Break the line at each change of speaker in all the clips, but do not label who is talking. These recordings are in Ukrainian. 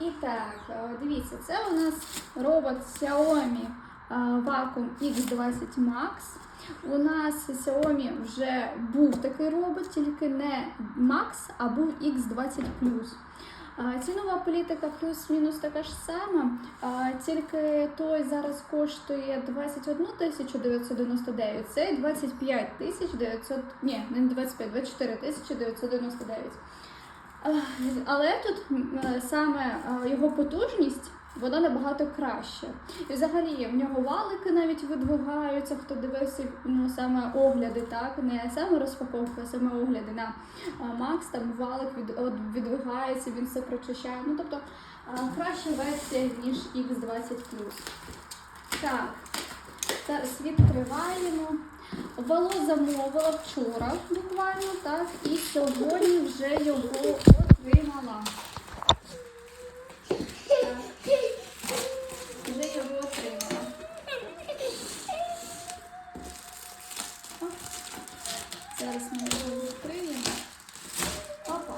І так, е, дивіться, це у нас робот Xiaomi е, Vacuum X20 Max. У нас Xiaomi вже був такий робот, тільки не Max, а був X20 Е, Цінова політика плюс-мінус така ж сама, е, тільки той зараз коштує 21 тисячу 999, цей 25 900, ні, не 25, 24 тисячі 999. Але тут е, саме е, його потужність вона набагато краща. І взагалі в нього валики навіть видвигаються, хто дивився ну, саме огляди, так не саме розпаковка, а саме огляди на е, Макс, там валик від, відвигається, він все прочищає. Ну тобто краща версія, ніж X20 Так, відкриваємо. Вало замовила вчора буквально, так, і сьогодні вже його отримала. Вже його отримала. Зараз ми його відкриємо. Опа.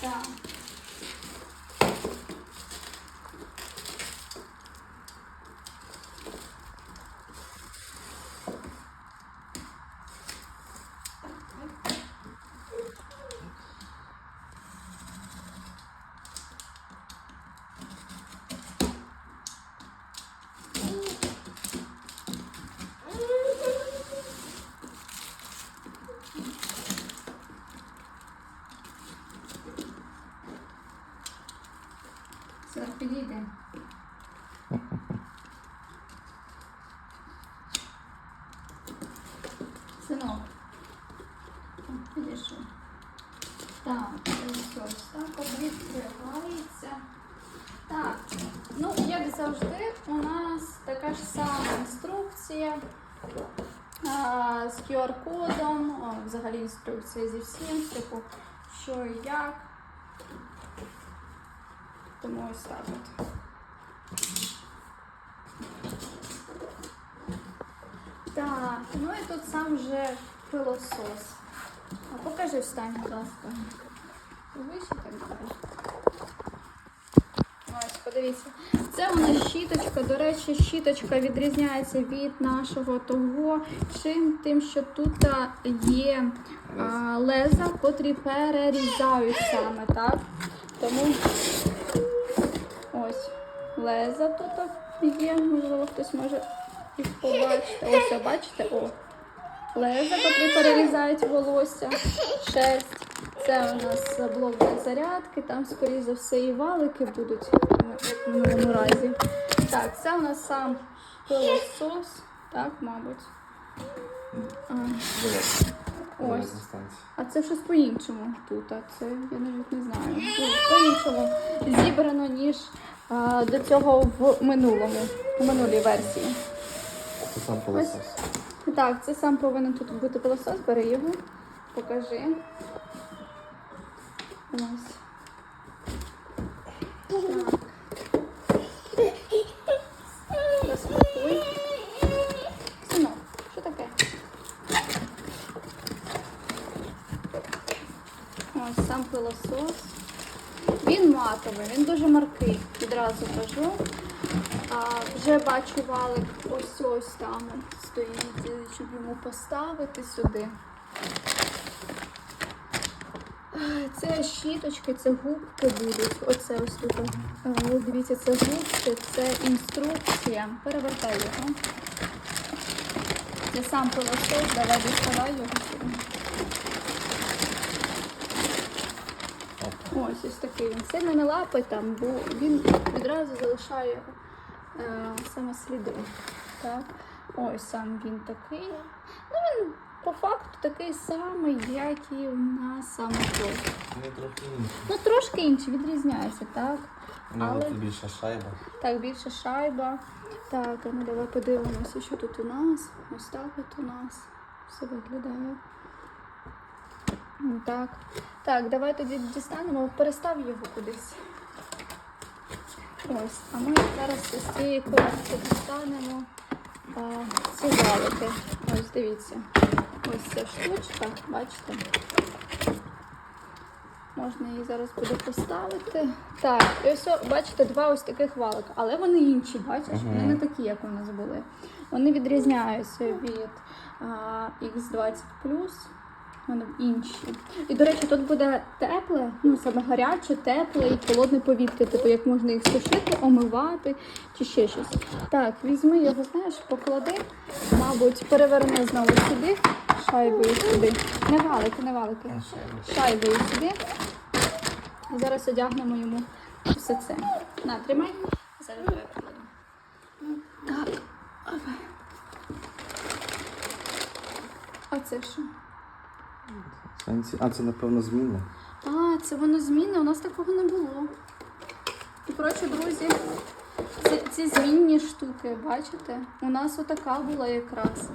Так. Все, підійде. Синок. Так, Підійшов. Так, ось ось так відкривається. Так, ну як завжди, у нас така ж сама інструкція а, з QR-кодом, взагалі інструкція зі всім, типу, що і як. Тому ось так от. Так, ну і тут сам вже пилосос. А покажи встань, будь ласка. Вище так далі. Ось, подивіться. Це у нас щіточка. До речі, щіточка відрізняється від нашого того, чим тим, що тут є а, леза, котрі перерізають саме, так? Тому ось леза тут є, можливо, хтось може їх побачити. Ось, бачите, о. Леза, котрі перерізають волосся, шерсть. Це у нас блок для зарядки, там, скоріше за все, і валики будуть в минулому разі. Так, це у нас сам пилосос, так, мабуть. А, ось. А це щось по-іншому тут, а це я навіть не знаю. Ну, По-іншому зібрано, ніж а, до цього в минулому, в минулій версії.
Це сам пилосос.
Так, це сам повинен тут бути пилосос, бери його, покажи. Ось. Синок, що таке? Ось сам пилосос. Він матовий, він дуже маркий, відразу кажу. А, вже бачу валик ось ось там стоїть, щоб йому поставити сюди. Це щіточки, це губки будуть. Оце ось тут. Дивіться, це губки, це інструкція. Перевертай його. Це сам пилосос, давай доставай його сюди. Ось ось такий він. Сильно не лапай там, бо він відразу залишає е, саме сліди. Так. Ось сам він такий. Ну він по факту такий самий, як і у нас саме той.
Трохи інші.
Ну трошки інший, відрізняється, так?
Ну,
Але-
тут більша шайба.
Так, більше шайба. Так, ну давай подивимося, що тут у нас. Ось так от у нас все виглядає. Ну, Так. Так, давай тоді дістанемо, перестав його кудись. Ось, а ми зараз з цієї коробки дістанемо а, ці валики. Ось дивіться. Ось ця штучка, бачите? можна її зараз буде поставити. Так, і ось, бачите, два ось таких валика, але вони інші, бачиш? Вони не такі, як у нас були. Вони відрізняються від а, X20 вони інші. І, до речі, тут буде тепле, ну саме гаряче, тепле і холодне повітря, типу як можна їх сушити, омивати чи ще щось. Так, візьми його, знаєш, поклади, мабуть, переверни знову сюди, шайбою сюди. Не валики, не валики. Шайбою сюди. І зараз одягнемо йому все це. На, тримай. Зараз покладу. Так. Оце що?
Сенсі. А, це напевно змінне.
А, це воно змінне, у нас такого не було. І коротше, друзі, ці, ці змінні штуки, бачите? У нас отака була якраз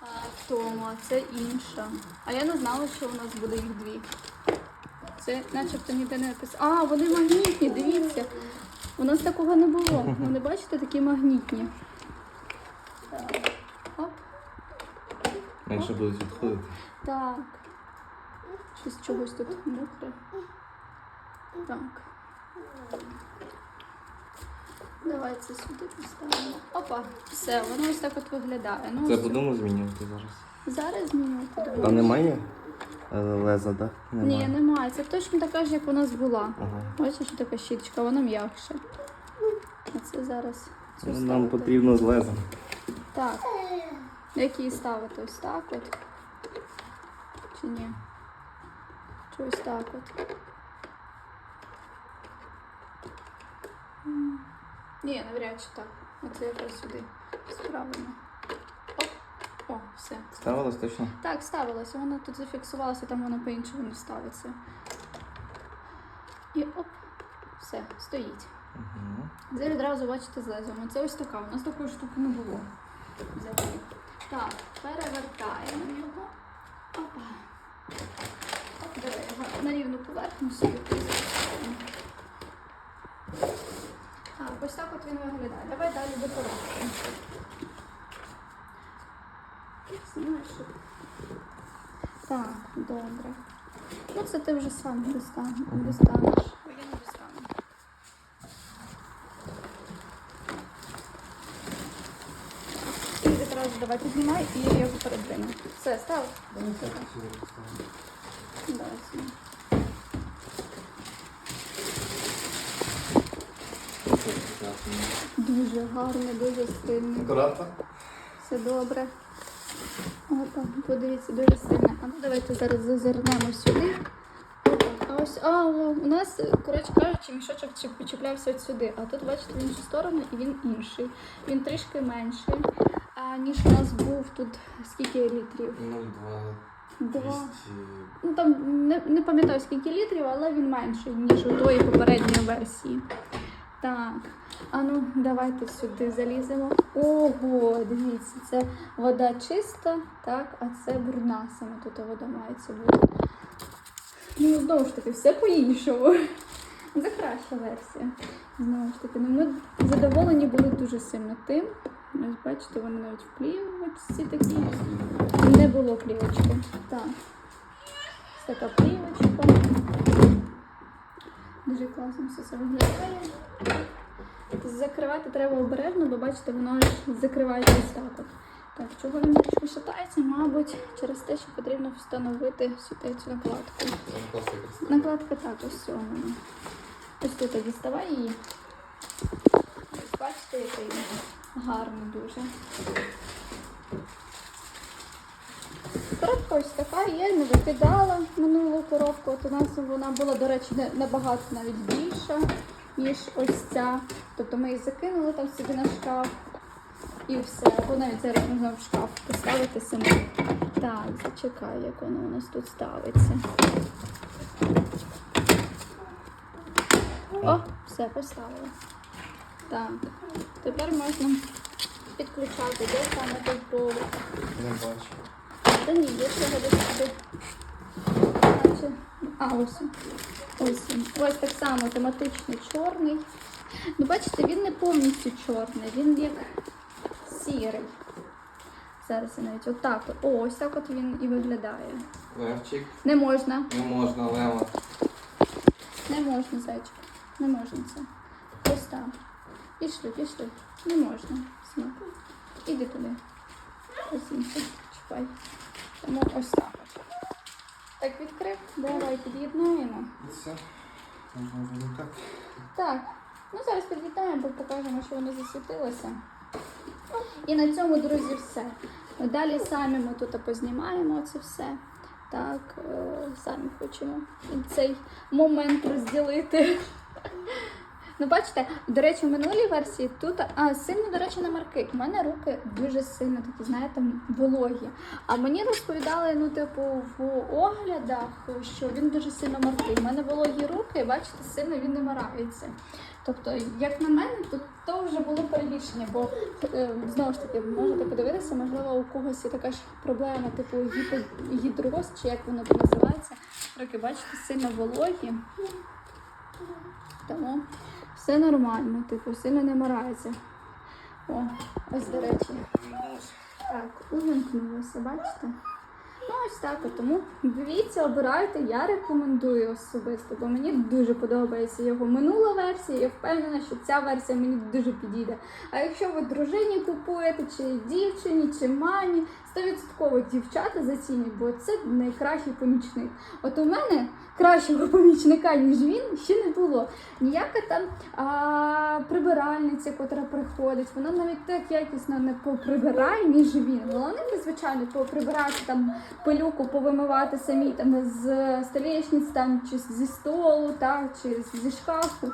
а, в це інша. А я не знала, що у нас буде їх дві. Це начебто ніде не написано. А, вони магнітні, дивіться. У нас такого не було. Вони, бачите, такі магнітні. Так. Оп.
Менше будуть відходити.
Так. Щось чогось тут мокре. Так. Давай це сюди поставимо. Опа, все, воно ось так от виглядає. Ну,
Це
ось
будемо змінювати зараз.
Зараз змінювати.
А немає е, леза, так?
Ні, немає. Це точно така ж, як у нас була.
Ага.
Бачиш, що така щіточка, вона м'якша. А це зараз цю
Ну, Нам
ставити.
потрібно з лезом.
Так. Як її ставити? Ось так от. Чи ні? Чи ось так от? Ні, навряд чи так. Оце якось сюди. Справимо. О, все.
Ставилось точно?
Так, ставилося. Воно тут зафіксувалося, там воно по-іншому не ставиться. І оп, все, стоїть.
Угу.
Це відразу бачите з лезом. Оце ось така. У нас такої штуки не було. Взагалі. Так, перевертаємо його. Опа. Давай його на рівну поверхню собі. Так, ось так от він виглядає. Давай далі до. Знімаєш? Так, добре. Ну це ти вже сам достанеш. достанеш. Бо я не. І відразу давай піднімай і я його передвину. Все, став? Дуже гарний, дуже стильний.
Акуратно.
Все добре. Опа, подивіться, дуже сильно. А ну давайте зараз зазирнемо сюди. А ось, а, у нас, коротше кажучи, мішочок почіплявся от сюди, а тут, бачите, в іншу сторону і він інший. Він трішки менший, а, ніж у нас був тут скільки літрів?
0,2.
Два. Ну там не, не пам'ятаю скільки літрів, але він менший, ніж у тої попередньої версії. Так, а ну давайте сюди заліземо. Ого, дивіться, це вода чиста, так, а це брудна саме тут вода мається бути. Ну, знову ж таки, все по-іншому. Це краща версія. Знову ж таки, ну ми задоволені були дуже сильно тим. Ось бачите, вони навіть в плівочці такі. Не було плівочки. Так. Ось така плівочка. Дуже класно все це виглядає. Закривати треба обережно, бо бачите, воно ж закривається ось так. От. Так, чого він трішки шатається? Мабуть, через те, що потрібно встановити сюди цю накладку. Накладка так, ось цього. Ось тут діставай її. Ось бачите, який він гарний дуже. Коробка ось така, я не викидала минулу коробку. От у нас вона була, до речі, набагато навіть більша, ніж ось ця. Тобто ми її закинули там собі на шкаф і все. Або навіть зараз можна в шкаф поставити самі. Так, зачекай, як воно у нас тут ставиться. О, все, поставила. Так, тепер можна підключати, де саме той провод.
Не бачу.
Та ні, є ще десь сюди. А, ось. Ось. Ось так само тематично чорний. Ну, бачите, він не повністю чорний, він як сірий. Зараз я навіть отак. от. О, ось так от він і виглядає.
Левчик.
Не можна.
Не можна, Лева.
Не можна, зайчик. Не можна це. Ось так. Пішли, пішли. Не можна. Смаку. Іди туди. Ось інше. Чіпай. Тому ось так. Так відкрив. Давай під'єднаємо.
Все. Можна вимикати.
Так, ну зараз під'єднаємо, бо покажемо, що воно засвітилося. І на цьому, друзі, все. Далі самі ми тут познімаємо це все. Так, е, самі хочемо цей момент розділити. Ну, бачите, до речі, в минулій версії тут а, сильно, до речі, на марки. У мене руки дуже сильно такі, знаєте, вологі. А мені розповідали, ну, типу, в оглядах, що він дуже сильно маркий. У мене вологі руки, і бачите, сильно він не марається. Тобто, як на мене, то, то вже було перебільшення, бо е, знову ж таки можете подивитися, можливо, у когось є така ж проблема, типу гіпо- чи як воно називається. Руки, бачите, сильно вологі. Тому все нормально, типу, сильно не морається. О, ось до речі. Так, увімкнулося, бачите? Ось так. Тому дивіться, обирайте, я рекомендую особисто, бо мені дуже подобається його минула версія. Я впевнена, що ця версія мені дуже підійде. А якщо ви дружині купуєте, чи дівчині, чи мамі, 100% дівчата зацінять, бо це найкращий помічник. От у мене кращого помічника, ніж він, ще не було. Ніяка там а, прибиральниця, котра приходить, вона навіть так якісно не поприбирає, ніж він. Головне, звичайно, поприбирати там пилюку, повимивати самі там з столішниць там, чи зі столу, так, чи зі шкафу.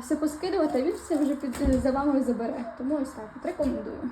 Все поскидувати, а він все вже під за вами забере. Тому ось так, рекомендую.